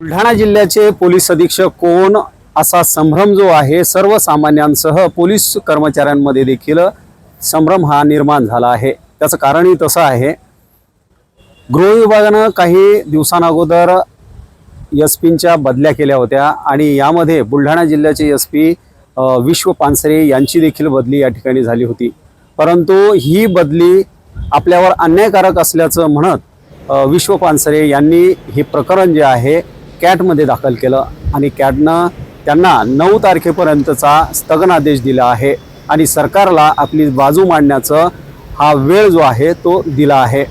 बुलढाणा जिल्ह्याचे पोलीस अधीक्षक कोण असा संभ्रम जो आहे सर्वसामान्यांसह पोलीस कर्मचाऱ्यांमध्ये देखील संभ्रम हा निर्माण झाला आहे. त्याचं कारणही तसं आहे. गृह विभागानं काही दिवसांअगोदर एस पींच्या बदल्या केल्या होत्या आणि यामध्ये बुलढाणा जिल्ह्याचे एस पी विश्व पानसरे यांची देखील बदली या ठिकाणी झाली होती. परंतु ही बदली आपल्यावर अन्यायकारक असल्याचं म्हणत विश्व पानसरे यांनी हे प्रकरण जे आहे कॅटमध्ये दाखल केलं आणि कॅटनं त्यांना नऊ तारखेपर्यंतचा स्थगनादेश दिला आहे आणि सरकारला आपली बाजू मांडण्याचं हा वेळ जो आहे तो दिला आहे.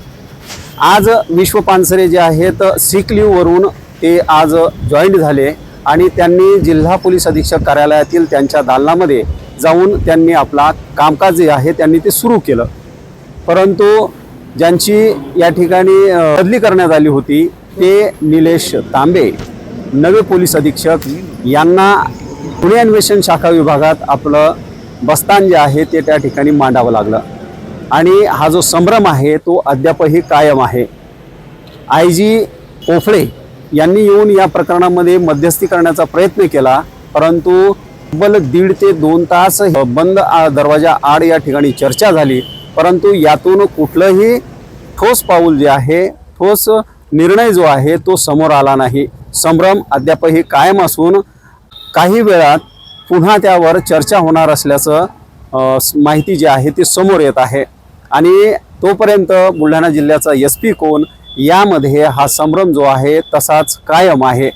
आज विश्व पानसरे जे आहेत सिक लिववरून ते आज जॉईंट झाले आणि त्यांनी जिल्हा पोलीस अधीक्षक कार्यालयातील त्यांच्या दालनामध्ये जाऊन त्यांनी आपला कामकाज जे आहे त्यांनी ते सुरू केलं. परंतु ज्यांची या ठिकाणी बदली करण्यात आली होती ते निलेश तांबे. नवे पोलीस अधीक्षक यांना पुणे अन्वेषण शाखा विभागात आपलं बस्तान जे आहे ते त्या ठिकाणी मांडावं लागलं. आणि हा जो संभ्रम आहे तो अद्यापही कायम आहे. आय जी पोफळे यांनी येऊन या प्रकरणामध्ये मध्यस्थी करण्याचा प्रयत्न केला परंतु तब्बल दीड ते दोन तास बंद आ- दरवाजा आड या ठिकाणी चर्चा झाली परंतु यातून कुठलंही ठोस पाऊल जे आहे ठोस निर्णय जो आहे तो समोर आला नाही. संभ्रम अद्यापही कायम असून काही वेळात पुन्हा त्यावर चर्चा होणार असल्याचं माहिती जी आहे ती समोर येत आहे. आणि तोपर्यंत बुलढाणा जिल्ह्याचा एस पी कोण यामध्ये हा संभ्रम जो आहे तसाच कायम आहे.